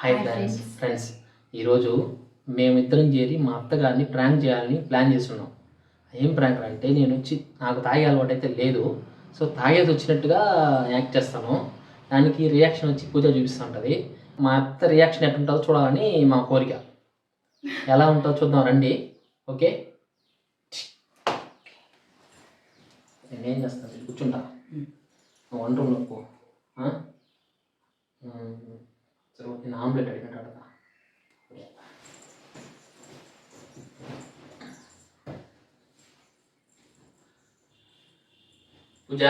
Hi friends. Friends ఈరోజు మేమిద్దరం చేరి మా అత్తగారిని ప్రాంక్ చేయాలని ప్లాన్ చేస్తున్నాం. ఏం ప్రాంక్ అంటే నేను వచ్చి నాకు తాగే అలవాటు అయితే లేదు. సో తాగేది వచ్చినట్టుగా యాక్ట్ చేస్తాను. దానికి రియాక్షన్ వచ్చి పూజ చూపిస్తూ ఉంటుంది మా అత్త రియాక్షన్ ఎట్లుంటుందో చూడాలని మా కోరిక. ఎలా ఉంటుందో చూద్దాం రండి. ఓకే నేనేం చేస్తాను ఇక్కడ కూర్చుంటా నువ్వు వన్ రూమ్లో పో ఆ? ఉమ్, సరే నేను ఆమ్లెట్ అడిగినట్టు అడతా పూజ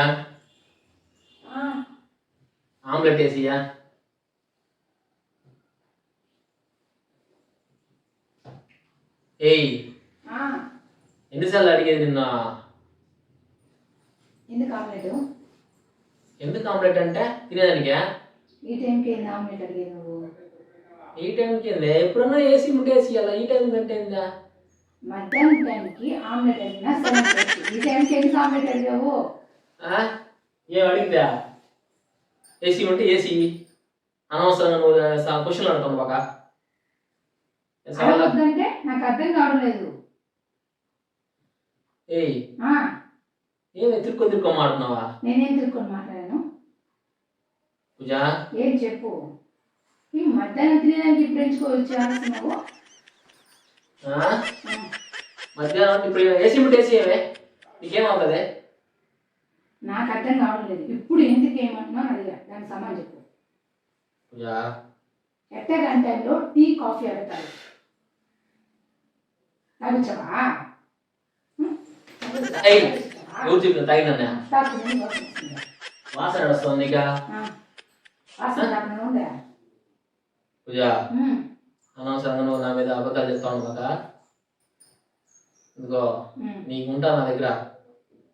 ఆమ్లెట్ వేసియా ఏయ్ ఎన్నిసార్లు అడిగేది నిన్న ఎందుకు ఆమ్లెట్? ఎందుకు ఆమ్లెట్ అంటే తినేదానికా? ఈ టైంకి ఏంది ఆమ్లెట్ అడిగేది నువ్వు? ఈ టైంకి ఏంది? ఎప్పుడన్నా వేసి ముట్టేసి అలా ఈ టైం కంటే ఏందా? మధ్యాహ్నం టైంకి ఆమ్లెట్ అడిగినా సరే. ఈ టైంకి ఎందుకు ఆమ్లెట్ అడిగావు? ఆ? ఏం అడిగితే ఏసీ ఉంటే ఏసీ. అనవసరంగా నువ్వు క్వశ్చన్లు అడుగుతాను బాగా. అడగొద్దంటే నాకు అర్థం కావడం లేదు. ఏయ్. ఏమి తిరుక్కొని తిరుక్కొని మాడుతున్నావా నేనేం తిరుక్కొని మాట్లాడాను? పూజ? ఏం చెప్పు? ఈ మధ్యాహ్నం తినేదానికి ఇప్పుడు ఎంచుకోవచ్చు నువ్వు ఆ? మధ్యాహ్నం ఇప్పుడు ఏసీ ఉంటే ఏసీ ఏమే? నీకేమవుతుంది నాకు అర్థం కావడం లేదు. ఇప్పుడు ఎందుకు ఏమంటున్నావు అని అడిగా. దానికి సమాధానం చెప్పు. పూజ? ఎట్టగాని టైంలో టీ కాఫీ అడతారు తాగొచ్చావా ఏయ్! ఎవరు చెప్పిన తాగినా వాసన వస్తుందా? ఉందా పూజ అనవసరంగా నువ్వు నా మీద అబద్ధాలు చెప్తావు బాగా ఇదిగో. నీకు ఉంటా నా దగ్గర.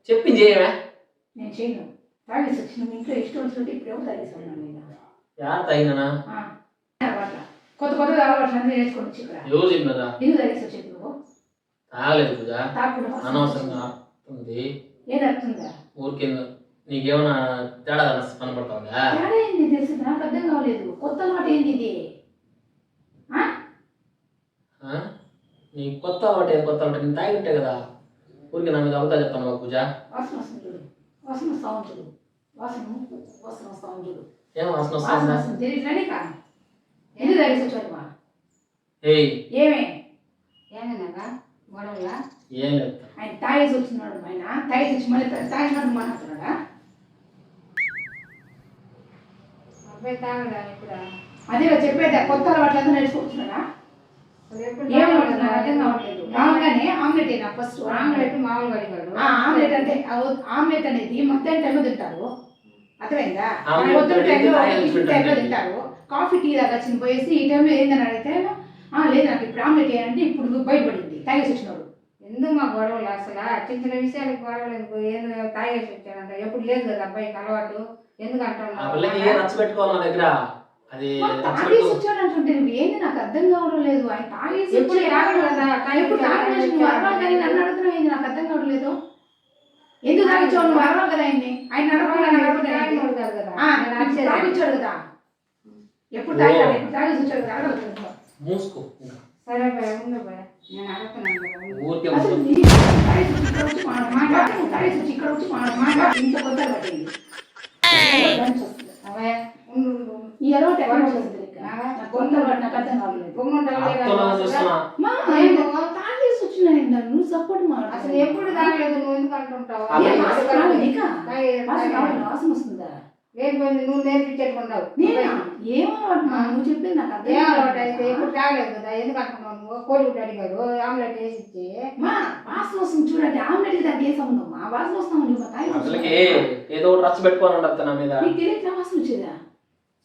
చెప్పింది చేయమే నేను చేయను తాగేసి వచ్చిన ఇంట్లో ఇష్టం వచ్చినట్టు యార్ తాగినా కొత్త కొత్త అలవాట్లు అన్నీ నేర్చుకొని వచ్చి ఇక్కడ. ఎవరు చెప్పినదా ఎందుకు తాగేసి వచ్చేది నువ్వు? తాగలేదు పూజ. అనవసరంగా ఉంది. ఏది ఊరికే నీకేమైనా తేడా కనపడతావుగా తేడా ఏంది తెలిసి? నాకు అర్థం కావలేదు. కొత్త అలవాటు ఏంది ఇది? నీ కొత్త అలవాటు నేను తాగి ఉంటాయి కదా. ఊరికి నా మీద అబద్ధాలు చెప్తాను పూజ. వాసన వస్తుంది చూడు. వాసన చూడు. వాసన వాసన వస్తావు చూడు. ఏం వాసన వాసన వస్తుందా? వస్తుంది. తెలియట్లేనే కా ఎందుకు తాగేసి వచ్చావా ఏయ్. ఏమే? ఏమన్నాగా గొడవలా? ఏం లేదు. ఆయన తాగేసి వచ్చినాడు ఆయన. తాగేసి వచ్చి మళ్ళీ తాగినాడు మాట్లాడుతున్నాడా? అబ్బాయి తాగడా ఇప్పుడు? అదే చెప్పేది కొత్త అలవాట్లు అంతా నేర్చుకుంటున్నాడా? ఆమ్లెట్. అయినా ఫస్ట్? ఆమ్లెట్ మామూలుగా అడిగాడు? ఆ, ఆమ్లెట్ అంటే ఆ- ఆమ్లెట్ అనేది మధ్యాహ్నం టైంలో తింటారు. అర్థమైందా? పొద్దున టైంలో. తింటారు. కాఫీ టీ దాకా చిన్న పోయేసి ఈ టైంలో ఏందని అడిగితే ఆ లేదు నాకు ఇప్పుడు ఆమ్లెట్ వేయాలంటే ఇప్పుడు బయటపడింది. తాగేసి వచ్చినాడు ఎందుకు మా గొడవలు అసలు? చిన్న చిన్న విషయాలకు గొడవలు ఎందుకు? ఏంది? తాగేసి వచ్చాడంట ఎప్పుడు లేదు కదా అబ్బాయికి అలవాటు. ఎందుకు అంటున్నావు? అది తాగేసి ఏంది? నాకు అర్థం కావడం లేదు. ఆయన తాగేసి ఎప్పుడు తాగడు కదా, తాగేసి ఎప్పుడు. నువ్వు అరవాలి కానీ నన్ను అడుగుతున్నావు ఏంది? నాకు అర్థం కావడం లేదు. ఎందుకు తాగించావు నువ్వు అరవాలి కదా ఆయన్ని. ఆయన? తాగినోడు కాదు. తాగించాడు కదా. ఎప్పుడు ఓ. తాగాడు? ఎప్పుడు తాగేసి వచ్చాడు కదా. మూసుకో. ఇంకా. సరే భయ ఉండు భయ నేను అడుగుతున్నాను కదా ఉండు. ఊరికే అసలు మూసుకో. నీ తాగేసి వచ్చి ఇక్కడ వచ్చి మాట- మాట్లాడు, నువ్వు తాగేసి వచ్చి ఇక్కడ వచ్చి మాట- మాట్లాడు. ఇంత కొత్త అలవాటు ఏంది? లంచ్ వస్తుంది. అబ్బాయి ఉండు ఉండు ఉండు. ఈ అలవాటు ఎక్కడ వస్తుంది తెలియక? నాకు కొత్త అలవాటు నాకు అర్థం కావట్లేదు పొమ్మంటావు లేదా? అత్తలో చూస్తున్నా మా ఆయన తాగేసి వచ్చినాయి నన్ను సపోర్ట్ మాట అసలు ఎప్పుడు తాగలేదు నువ్వు ఎందుకు అంటుంటావు అదే ఏ వాసన రాదు నీకా? తాగే- వాసన తాగే- రాదు, వాసన వస్తుందా నువ్వు నేర్పించేట్టుకున్నావు? నువ్వు చెప్పింది నాకు అర్థం ఏ అలవాటు అయితే. ఎప్పుడు తాగలేదు కదా? ఎందుకు అంటున్నావు నువ్వు? కోడిగుడ్డు అడిగారు. ఆమ్లెట్ వేసి ఇచ్చి. మా వాసన వస్తుంది చూడండి. ఆమ్లెట్ దానికి ఏ సంబంధం మా? వాసన వస్తామని మా తాగి ఏదో ఒకటి రచ్చ పెట్టుకోని ఉండదు నా మీద. నీకు తెలియట్లా వాసన వచ్చేదా?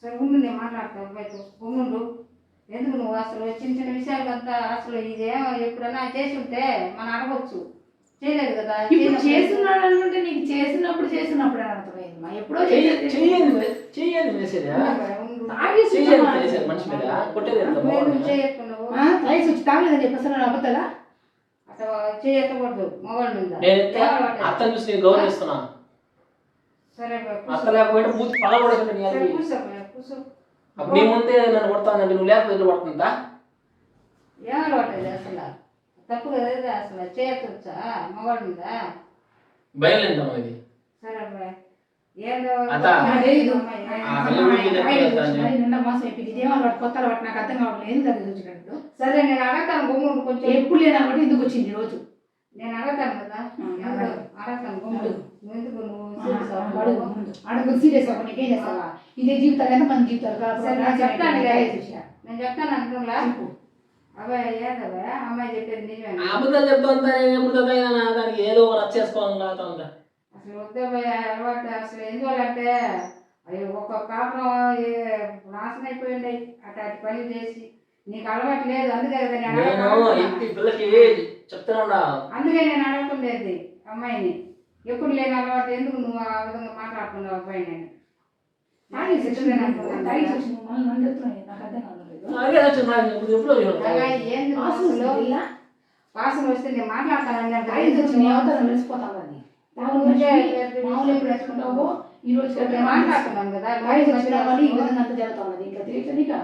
సరే ఉండు నేను మాట్లాడతాను అబ్బాయితో ఉండు. ఎందుకు నువ్వు అసలు చిన్న చిన్న విషయాలు అంతా అసలు ఇదే ఎప్పుడైనా చేసి ఉంటే మనం అడగచ్చు. చేయలేదు కదా? ఇప్పుడు చేస్తున్నాడు అనుకుంటే నీకు చేసినప్పుడు చేసినప్పుడు అని అర్థమైంది మా ఎప్పుడో మెసేజ్ మనిషి మీద? కొట్టేది వచ్చి తాగలేదని చెప్పేసి అబద్ధాలా? చేయకూడదు. ఏమలవాటు? అత్తని చూసి నేను గౌరవిస్తున్నా సరే. అత్త పగలబడకండి నీ అప్పుడు ముందే నన్ను నువ్వు లేకపోతే పడుతుందా? ఇది అసలు తప్పు కదా అసలు చేయొచ్చా మొగోళ్ళ మీద? భయం లేంటమ్మా ఇది? సరే. లేదు. అలవాటు కొత్త అలవాటు నాకు అర్థం కావట్లేదు. ఏం దగ్గర వచ్చినట్టు సరే నేను అడగతాను గుమ్ముడు కొంచెం. ఎప్పుడు లేని అలవాటు ఎందుకు వచ్చింది రోజు? నేను అడగతాను కదా. అడగతాను గుమ్ముడు ఎందుకు? అడుగు సీరియస్ అవ్వ నీకేం చేస్తావా? ఇదే జీవితాలు. ఎంత మంది జీవితాలు? సరే, నేను చెప్తాను నేను చెప్తాను అంటున్నా అబద్ధాలు చెప్తా నేను ఎప్పుడు చదివినా దానికి ఏదో ఒక రచ్చ చేసుకోవాలని ఉంటా. అసలు వద్దబ్బాయి అలవాటు అసలు ఎందువల్లంటే అవి ఒక కాపురం నాశనం అయిపోయింది. అట్లాంటి పని చేసి నీకు అలవాటు లేదు అందుకే కదా పిల్లకి చెప్తున్నా అందుకే నేను అడగట్లేదు అమ్మాయిని. ఎప్పుడు లేని అలవాటు ఎందుకు నువ్వు ఆ విధంగా మాట్లాడుతున్నావు అబ్బాయి నేను నాకు. అర్థం కావట్లేదు వాసన వస్తే నేను మాట్లాడతానని అంటే తాగి వచ్చి నీ అవతారం తెలిసిపోతాం అది మనిషి మామూలు ఎప్పుడు వేసుకుంటావో ఈ రోజు నేను మాట్లాడుతున్నాను కదా తాగి వచ్చిన వాళ్ళు ఈ విధంగా అంత జరుగుతా ఉన్నది ఇంకా తెలియదు నీకా?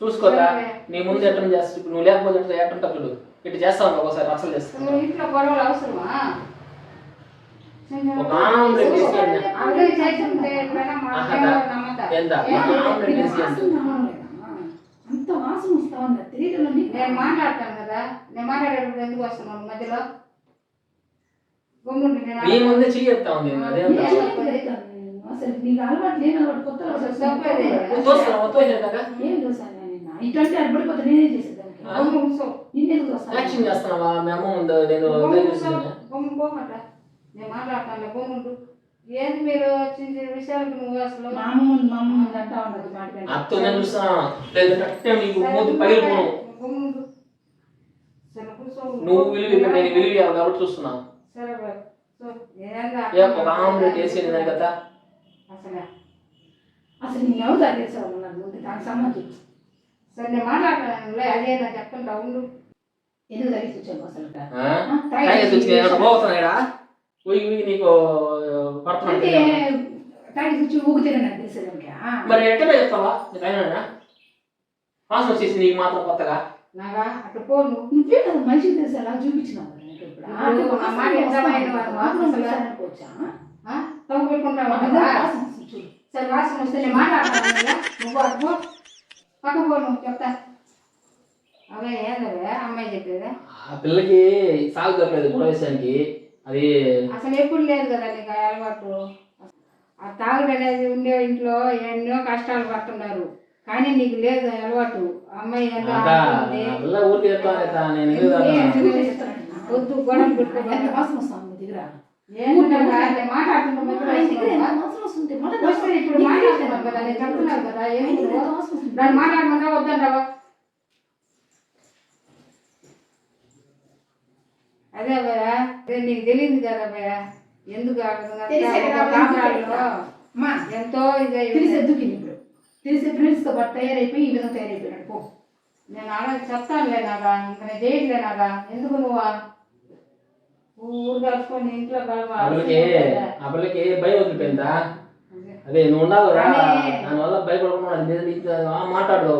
చూసుకోతా నీ ముందు ఎట్టం చేస్తా ఇప్పుడు నువ్వు లేకపోతే ఎట్టంటా చూడు. ఇటు చేస్తావు ఒకసారి రచ్చలు చేస్తాను నువ్వు ఇంట్లో గొడవలు అవసరమా? ఒక వాసన వస్తా ఉంది తెలియదు నేను మాట్లాడతాను కదా. నేను మాట్లాడేటప్పుడు ఎందుకు వస్తున్నాను మధ్యలో? గుమ్ముండి నేను నీ ముందే చెయ్యెత్తా ఉంది అదే. అసలు నీకు అలవాటు అలవాటు కొత్త. చూస్తాను ఏం చూసాను నేను? నిన్న. ఇటువంటి అడ్బడిపోతే నేనేం కూర్చో. నిన్నెందుకు వస్తాను? యాక్షన్ చేస్తున్నావా? మీ అమ్మ నేను. నేను మాట్లాడతాను గుమ్ముండు ఏంది మీరు చిన్న చిన్న విషయాలకు నువ్వు అసలు? మా అమ్మ ముందు మా అమ్మ ముందు అంటా ఉన్నది మాట వెంట. అత్త నేను చూస్తున్నా లేదంటే అట్టే నీకు మూతి పగిలిపోను గుమ్ముండు సరే కూర్చో నువ్వు విలువ ఇక్కడ నేను విలువ ఇవ్వాలి కాబట్టి చూస్తున్నా. సరే బాయ్. సో ఏందా ఏ ఒక ఆమ్లెట్ వేసి కదా అసలు. అసలు నేను ఎవరు చేసేవాళ్ళు నాకు ముందు దానికి సంబంధం సరే నేను మాట్లాడతాను. అదే నాకు చెప్తుంటా ఉండు. ఎందుకు దారి వచ్చాను అసలు తాగేసి వచ్చి ఏమన్నా పోతున్నాడా పోయి పోయి నీకు అంటే పడుతున్నాడు తాగి వచ్చి ఊగితేనే నాకు తెలిసేదానికి మరి ఎట్లా చెప్తావా నీకు అయినా వాసన వచ్చేసి నీకు మాత్రం కొత్తగా? నాగా అటు పోను. నువ్వే కదా మనిషికి తెలిసి? అలా చూపించినావు కదా నాకు ఇప్పుడు. ఆ, ఇప్పుడు వాసన ఆ మాట ఎంత వస్తా మైన ఉంది. వాసన వాసన అసలు? వస్తా అనుకోవచ్చా? ఆ? తగ్గు పెట్టుకుంటావా అదే వాసన వస్తుంది చూడు. సరే వాసన వస్తే నేను మాట్లాడతాను కదా నువ్వు అటు పో. పక్క పో నువ్వు చెప్తా. అవే ఏందవే అమ్మాయి చెప్పేదా? ఆ పిల్లకి సాగు దొరకలేదు కూడా విషయానికి అది అసలు ఎప్పుడు లేదు కదా నీకు ఆ అలవాటు. ఆ తాగుడు అనేది ఉండే ఇంట్లో ఎన్నో కష్టాలు పడుతున్నారు. కానీ నీకు లేదు అలవాటు. అమ్మాయి ఎంత అంతా ఆడుతుంది. ఆ పిల్ల ఊరికి చెప్తా నేను ఎందుకు ఏ, తాగుతాను? చూడు చెప్తాను. వద్దు గొడవలు ఎంత పెట్టుకోవాలి వాసన వస్తుంది మీ దగ్గర మాట్లాడుతున్నా మా దగ్గర ఎంత వాసన వస్తుంది మొదట వస్తుంది ఇప్పుడు మాట్లాడుతున్నాం కదా నేను చెప్తున్నాను కదా ఎందుకు ఎంత వాసన వస్తుంది? దాన్ని మాట్లాడమన్నా వద్దంటావా అదే భయ అదే నీకు తెలియదు కదా భయ ఎందుకు ఆ విధంగా తెలిసే కదా ఒక కాపురాల్లో అమ్మా, ఎంతో ఇది తెలిసే దుఃఖింది ఇప్పుడు తెలిసే ఫ్రెండ్స్తో పాటు తయారైపోయి ఈ విధంగా తయారైపోయినాడు పో నేను అలా చెప్తానులే నాగా ఇంకా నేను చేయట్లే నాగా ఎందుకు నువ్వు ఊరు కలుసుకొని ఇంట్లో ఆ పిల్లకి ఆ పిల్లకి భయం వదిలిపోయిందా అదే నువ్వు ఉన్నావు కదా కానీ- దానివల్ల భయపడకుండా అది మీద నీకు ఆ మాట్లాడు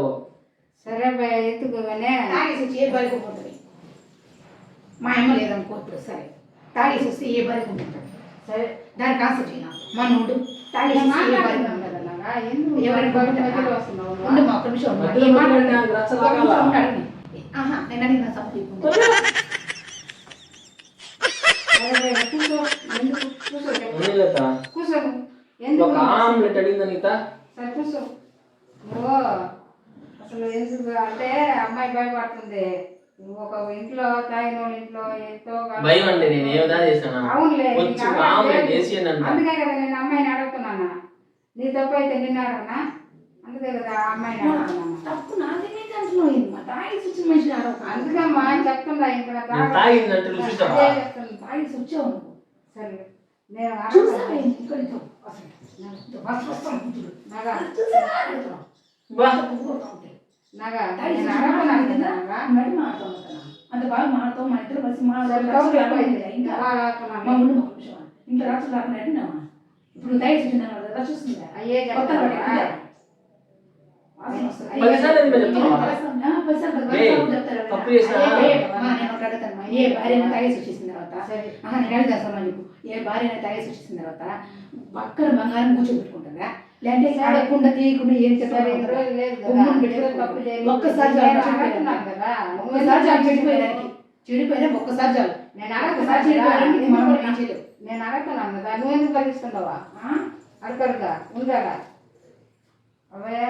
సరే భయ ఎత్తుకోగానే తాగేసి వచ్చి ఏ బలికి ఉంటుంది మా అమ్మ లేదనుకో ఇప్పుడు సరే. తాగేసి వస్తే ఏ బలికి ఉంటుంది సరే? దానికి ఆన్సర్ చేయనా మన ఉండు. తాగేసి వస్తే ఏ? ఉండు మా ఒక్క నిమిషం. ఆహా నేను అడిగిన కూర్చో. ఎందుకు? ఆమ్లెట్ అడిగిందా సరే కూర్చో. అసలు ఎందుకు అంటే అమ్మాయి భయపడుతుంది. నువ్వు ఒక ఇంట్లో తాగిన ఇంట్లో ఎంతో భయం అండి నేను ఏమిదా చేశాను? అవునులే అందుకే కదా నేను అమ్మాయిని అడుగుతున్నాను? నీ తప్పు అయితే నిన్ను అడగనా? అందుకే కదా ఆ అమ్మాయిని అడుగుతున్నాను? తప్పు నాదేనే అంటున్నావు మా తాగేసి వచ్చిన మనిషిని అడగ అందుకే మా చెప్తున్నా ఇక్కడ నేను తాగిందంటే రుచి చూసావా? అదే చెప్తున్నా. తాగేసి వచ్చావు నువ్వు. సరే నేను అడుగుతాను. అంత బాగా మాతో మా ఇద్దరు కలిసి మా. ఇంకా రాకున్నాను? మా రాత్రులు రాకుండా ఇప్పుడు కదా చూస్తుందా? ఏ, భార్య తాగేసి వచ్చేసిన తర్వాత? నేను అడుగుతాను సమాజం చెప్పు ఏ భార్య తాగేసి వచ్చేసిన తర్వాత? పక్కన బంగారం కూర్చోబెట్టుకుంటుందా? లేదంటే. అడగకుండా తీయకుండా ఏం జరిగింది. ఒక్కసారి ఒక్కసారి చాలు చెడిపోయేదానికి చెడిపోయినా ఒక్కసారి చాలు. నేను చెడిపోయాడానికి కదా. మనం ఏం నేను అడుగుతున్నాను కదా నువ్వు ఎందుకు కలిగిస్తున్నావా ఆ? అడగడుగా ఉందాగా అవే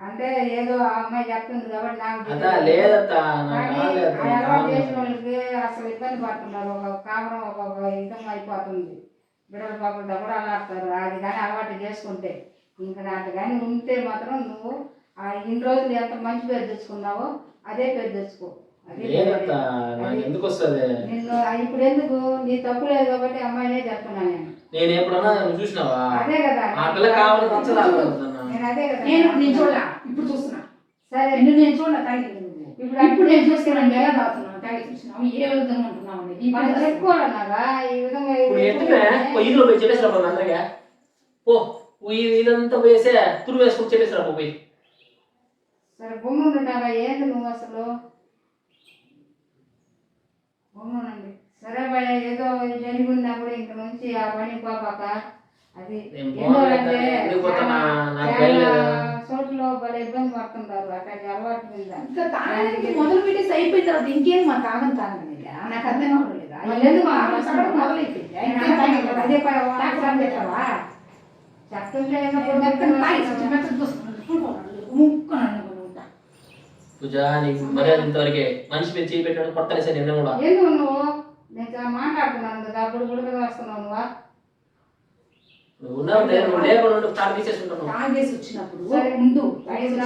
అంటే ఏదో ఆ అమ్మాయి చెప్తుంది కాబట్టి నాకు అలవాటు చేసిన. వాళ్ళకి అసలు ఇబ్బంది పడుతున్నారు. ఒక కాపురం ఒక ఇదం అయిపోతుంది. బిడ్డల పాపలతో కూడా అలాడతారు అది కానీ అలవాటు చేసుకుంటే. ఇంకా నాకు కానీ ఉంటే మాత్రం నువ్వు ఆ ఇన్ని రోజులు ఎంత మంచి పేరు తెచ్చుకున్నావో అదే పేరు తెచ్చుకో. నిన్ను ఇప్పుడు ఎందుకు? నీ తప్పు లేదు కాబట్టి అమ్మాయినే చెప్తున్నాను నేను. నేను ఎప్పుడన్నా చూసినావా? అదే కదా. ఆ పిల్ల కావాలని నచ్చలేదు నేను అదే కదా. నేను నేను చూడలా. ఇప్పుడు చూస్తున్నా. సరే. నిన్ను నేను చూడలా నువ్వు ఇప్పుడు ఇప్పుడు నేను చూస్తున్నాను ఎలా తాగుతున్నావు? తాగి చూసినావు? ఏ విధంగా ఉంటున్నావు అనేది ఈ మనం పద్ధతి చెప్పుకోవాలన్నాగా ఈ విధంగా ఇప్పుడు ఎట్టుమే ఓ ఇదంతా పోయేసే తురు వేసుకుని చెప్పేసిరా పోయి సరే బొమ్మనుంటారా ఏంది నువ్వు అసలు? బొమ్మనండి సరే భయ ఏదో జరిగినప్పుడు ఇంక నుంచి ఆ పని పోపాక. అది? చోట్ల భలే ఇబ్బంది పడుతుంటారు. అట్లాంటి అలవాటు మీద మొదలు పెట్టేసి అయిపోయిన తర్వాత ఇంకేం మా తాగం తాగడం లేదా నాకు అర్థం కావడం లేదా? మళ్ళీ ఎందుకు మా తాగడం అవసరం? మొదలైపోయింది? అదే పూజ నీకు మర్యాద ఇంతవరకే మనిషి మీద చేయి పెట్టాడు నిన్న కూడా ఎందుకు నువ్వు నేను మాట్లాడుతున్నాను కదా అప్పుడు గుడికలు వస్తున్నావు నువ్వా నువ్వు ఉన్నావు నేను నువ్వు. లేకుండా తాగేసి వచ్చినప్పుడు తాగేసి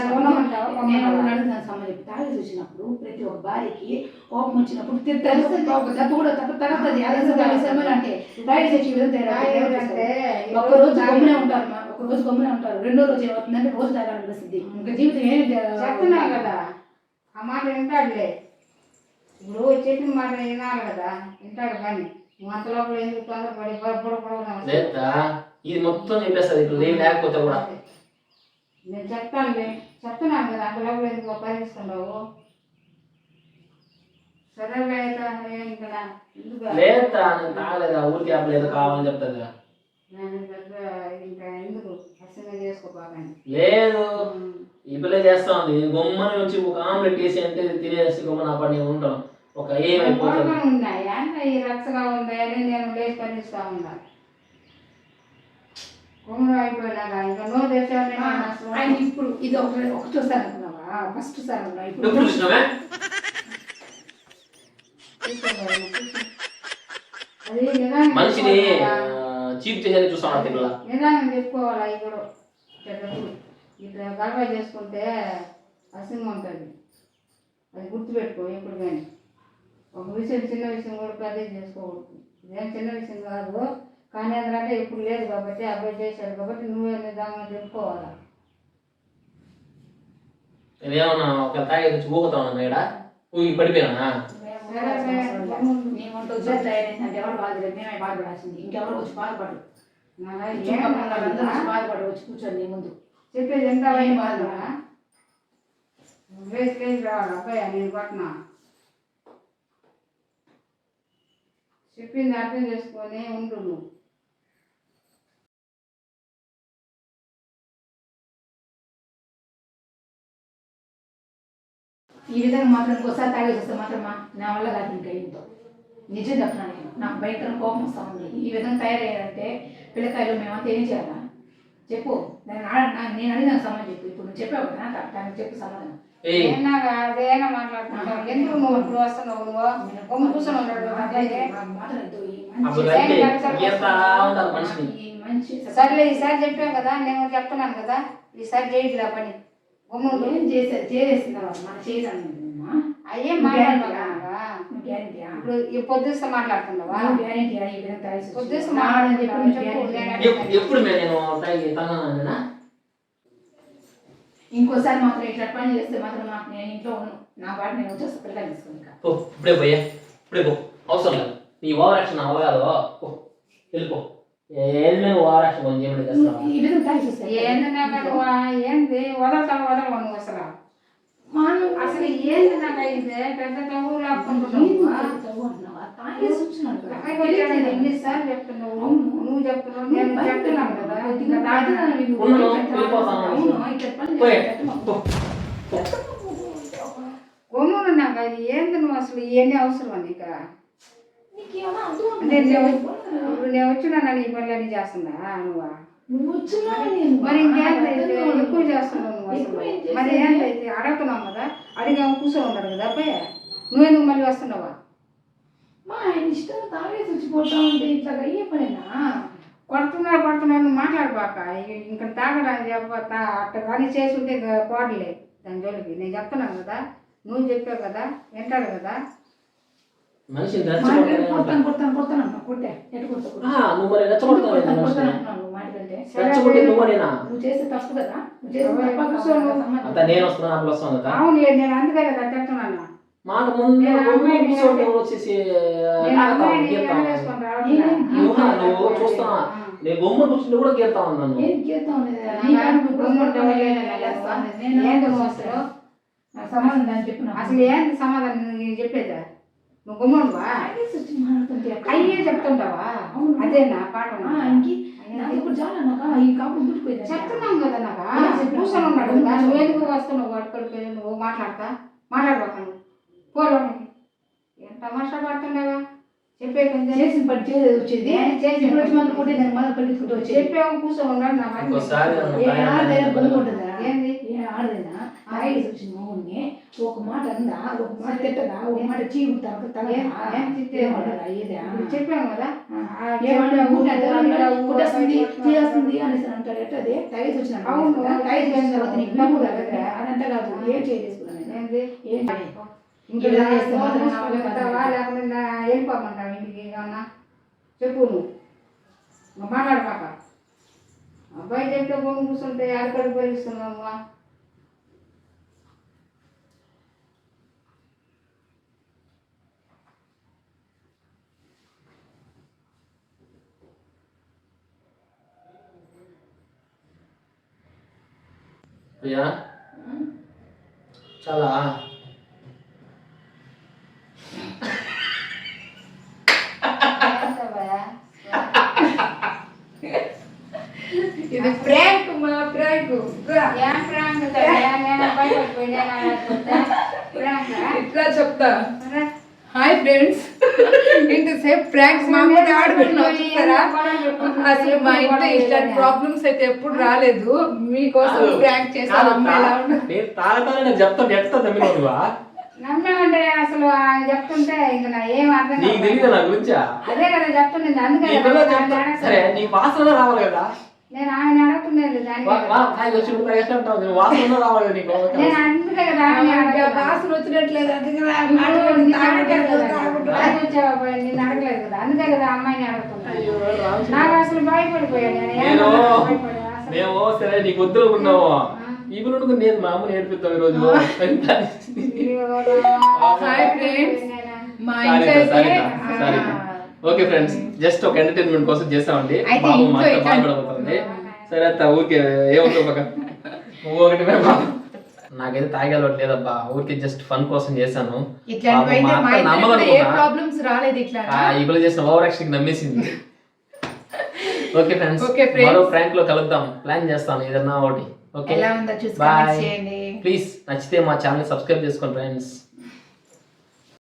ప్రతి ఒక్క భార్యకి కోపం వచ్చినప్పుడు దెబ్బ కూడా తప్ప తగ్గుతుంది అదే తాగేసామని అంటే తాగేసి వచ్చి విధంగా తయారవుతుంది. అంటే ఒక్క రోజు గమ్మునే ఉంటారు ఒక రోజు గమ్మునే ఉంటారు. రెండో రోజు ఏమవుతుందంటే రోజు తాగాలనిపిస్తుంది ఇంకా జీవితం ఏమి చెప్తున్నా కదా. ఆ మాట వింటాడులే. ఇప్పుడు చెప్పిన మాట వినాలి కదా. వింటాడు కానీ. లేదా? ఇది మొత్తం చెప్పేస్తుంది ఇప్పుడు నేను లేకపోతే కూడా. నేను చెప్తానులే చెప్తున్నాను కదా అంత లోపల ఎందుకు ఎందుకు? లేదా? ఊరికి ఆపలేదు కావాలని లేదు. పిల్ల చేస్తా ఉంది. గొమ్మని వచ్చి ఒక ఆమ్లెట్ వేసి అంటే తినేసి గొమ్మ నా పని ఉంటాం ఒక ఏమైపోతుంది పడుకొని ఉన్నాయి? అంటే ఈ రచ్చగా ఉంది? అని నేను లేచి పనిస్తా ఉన్నా కుమ్మరు అయిపోయినాక ఇంకా నో తెచ్చాను ఆయన ఇప్పుడు ఇది ఒక ఒకటోసారి అనుకున్నావా ఫస్ట్ సార్ ఇప్పుడు. చూసినావే? అది నిదానం మనిషిని చెప్పుకోవాలా? చీప్ చేసేది చూస్తాను నిదానం చెప్పుకోవాలా చెడ్డప్పుడు ఇట్లా గడప చేసుకుంటే అసింగం ఉంటుంది. అది గుర్తుపెట్టుకో ఎప్పుడు కానీ ఒక విషయం చిన్న విషయం కూడా పెద్ద చేసుకోకూడదు. ఇదేం చిన్న విషయం కాదు. కానీ ఎందుకంటే ఇప్పుడు లేదు కాబట్టి అబ్బాయి చేశాడు కాబట్టి నువ్వే నిదానంగా చెప్పుకోవాలా? నేనేమన్నా ఒక తాగేది వచ్చి ఊగుతాను ఇక్కడ? ఊగి పడిపోయినా మేమంటూ ఉద్యోగం తయారైందంటే ఎవరు బాధలేదు మేమే బాధపడాల్సింది. ఇంకెవరు వచ్చి బాధపడరు. నాన్న, ఏం చుట్టుపక్కల వాళ్ళందరూ వచ్చి మాట్లాడుతున్నా? బాధపడరు. వచ్చి కూర్చొని నీ ముందు. చెప్పేది ఎంత ఏం బాధ రావాలి. అబ్బాయి నేను పట్టిన? చెప్పింది అర్థం చేసుకొని ఉండు నువ్వు. ఈ విధంగా మాత్రం ఇంకోసారి తాగేసేస్తే మాత్రం నా వల్ల కాదు ఇంకా ఇంట్లో నిజం చెప్తున్నా నేను నాకు భయంకరం కోపం వస్తూ ఉంది. ఈ విధంగా తయారయ్యారంటే పిల్లకాయలు మేమంతా ఏం చేయాలా? చెప్పు. నేను నేను అడిగిన సమాధానం చెప్పు. ఇప్పుడు నువ్వు చెప్పావు కదా దా- దానికి చెప్పు సమాధానం. అదేనా మాట్లాడుతున్నావు ఎందుకు నువ్వు ఇప్పుడు వస్తున్నావు నువ్వు? కూర్చొని ఉన్నాడు సర్లే ఈసారి చెప్పాం కదా నేను చెప్తున్నాను కదా ఈసారి చేయట్లే ఆ పని. బొమ్మలు అయ్యేం మాట్లాడుతున్నా ఇప్పుడు ఈ పొద్దుస్తా మాట్లాడుతున్నావా పొద్దుస్తా ఎప్పుడు నేను ఇంకోసారి మాత్రం ఇట్లా పని చేస్తే మాత్రం మాకు నేను ఇంట్లో నా పాటు నేను వచ్చేస్తా పిల్లలు తీసుకుని పో ఇప్పుడే పోయా ఇప్పుడే పో. అవసరం లేదు. నీ ఓవర్ యాక్షన్ అవ్వ కాదు పో. వెళ్ళిపో. మేము ఓవర్ యాక్షన్ కొంచెం ఏమిటి చేస్తావా? ఈ విధంగా ఏంది? నాకు అసలు? అసలు ఏంది నాకు ఇది? పెద్ద తవ్వు లాక్కుంటున్నావు ఎన్నిసార్లు చెప్తున్నావు నువ్వు చెప్తున్నావు నేను చెప్తున్నాను కదా. గమ్మున నాకు అది ఏంది నువ్వు అసలు? ఇవన్నీ అవసరం నీకు? అర్థం అంటే? నేను వచ్చినా నీ పనులన్నీ చేస్తుందా నువ్వు? నువ్వు మరి కాదు. ఎక్కువ చేస్తున్నావు నువ్వు అసలు? మరి ఏందైతే అడుగుతున్నావు కదా. అడిగాము కూర్చొని ఉండరు కదా. అబ్బాయి నువ్వెందుకు మళ్ళీ వస్తున్నావా? మా ఆయన ఇష్టం తాగేసి వచ్చిపోతా ఉంటే ఇట్లా అయ్యే పనేనా? కొడుతున్నా కొడుతున్నా నువ్వు మాట్లాడబాక. ఇంకా తాగడానికి అట్ట కానీ చేసి ఉంటే పోడలే దాని జోలికి. నేను చెప్తున్నాను కదా? నువ్వు చెప్పావు కదా? వింటాడు కదా? కొడతాను. కొడతాను కొట్టే. నువ్వు కొడతాను చేస్తే తప్పు కదా? నువ్వు తప్ప? అంత నేను వస్తున్నా అవునులే నేను అందుకే కదా చెప్తున్నాను. మాట ముందు కూర్చోండి ఎవరు వచ్చేసి నేను. నువ్వు చూస్తున్నా. బొమ్మ కూర్చుంటే కూడా గీరుతా ఉన్నాను అసలు ఏంది సమాధానం? చెప్పేదా? నువ్వు గుమ్మడువా? అయ్యే చెప్తుంటావా? అవును. అదే నా పాఠం ఆ, ఇంకి. నాకు ఇప్పుడు చాలా నాకు ఈ కాపు పుట్టిపోయింది చెప్తున్నాం కదా నాకు? కూర్చొని ఉన్నాడు నువ్వు ఎందుకు వస్తున్నావు నువ్వు మాట్లాడతా. మాట్లాడబాకండి పోలోనికి ఎంత మాట్లాడుతున్నావా చెప్పే కొంచెం చేసిన పని చేసేది వచ్చేది నేను చేసిన ఇప్పుడు వచ్చి పని. మనం కొట్టి దాన్ని మళ్ళీ పరిగెత్తుకుంటూ వచ్చేది చెప్పావు కూర్చొని ఉన్నాడు నా మాట ఇంకోసారి విను. నన్ను ఏ ఆడదైనా కొనుక్కుంటుందా ఏంది ఏ ఆడదైనా తాగేసి వచ్చిన మగుడిని ఒక మాట అందా ఒక మాట తిట్టదా ఒక మాట చీగుతా ఏం- ఏం తిట్టే అయ్యేదా ఇప్పుడు చెప్పాము కదా ఆ, ఏమన్నా చెప్పాము, ఊరికే ఊరికే అదే ఊరికే కుట్టేస్తుంది ఊరికే చేస్తుంది అనేసి అంటాడు ఎట్లా అది తాగేసి వచ్చిన అవును, తాగేసి వచ్చిన తర్వాత నీకు అవును. వినకూడదు కదా అదంతా కాదు ఏం చేసుకున్నాను ఏంది ఏం ఇంకా ఈ విధంగా చేస్తే మాత్రం నా వల్ల వెళ్తావా కాదు. లేకపోతే నా వెళ్ళిపోమంటావు ఇంటికి ఏమన్నా చెప్పు నువ్వు నువ్వు మాట్లాడపాక అబ్బాయి చెప్తే భూమి కూర్చుంటే ఆడకడికి పరిగిస్తున్నావా ప్రియా చాలా ఇది ప్రాంక్ మా ప్రాంక్ ఏం ప్రాంక్ కదా? నేను భయపడిపోయినా ప్రాంక్ ఇట్లా చెప్తా హాయ్ ఫ్రెండ్స్ ఇంతసేపు ప్రాంక్స్ మా మీద ఆడుకుంటున్నావు చూస్తారా? అసలు మా ఇంట్లో ఇట్లాంటి ప్రాబ్లమ్స్ అయితే ఎప్పుడు రాలేదు. మీకోసం ప్రాంక్ చేశాను అమ్మ ఎలా ఉన్నా నేను తాగుతానే నాకు చెప్తాను నమ్మేమంటే అసలు చెప్తుంటే ఇంకా నా ఏం అర్థం నీకు కాదు. తెలియదు నా గురించా? అదే కదా చెప్తున్నది అందుకే నీ కదా పిల్లలు నేను చెప్తా అడగ- సరే నీ వాసన రావాలి కదా? నేను ఆయన రావాలి కదా నీకు నేను అందుకే కదా ఆయన అడగలేదు. వాసన వచ్చినట్లేదు ఇప్పుడు అడగలేదు కదా. అందుకే కదా అమ్మాయిని అడుగుతున్నా. అయ్యో, రామచంద్ర. నాకు అసలు భయపడిపోయాను నేను. మేము సరే నీకు వద్దులు ఉన్నావు ఈ పిల్లడికి నేను మా అమ్మ నేర్పిస్తాం ఈరోజు. ఫ్రెండ్స్ మా సారీ ఇంట్లో ఓకే ఫ్రెండ్స్ జస్ట్ ఒక ఎంటర్టైన్మెంట్ కోసం చేసామండి. బాబు సరే అత్త ఊరికే పక్క నువ్వు ఒకటి నాకైతే తాగే అలవాటు లేదబ్బా ఊరికే జస్ట్ ఫన్ కోసం చేశాను. పిల్ల చేసిన ఓవర్ యాక్షన్ నమ్మేసింది. Okay friends. మరో ప్రాంక్లో కలుద్దాం. ప్లాన్ చేస్తాను ఏదన్నా ఒకటి. ఓకే? ప్లీజ్ నచ్చితే మా ఛానల్ సబ్స్క్రైబ్ చేసుకోండి ఫ్రెండ్స్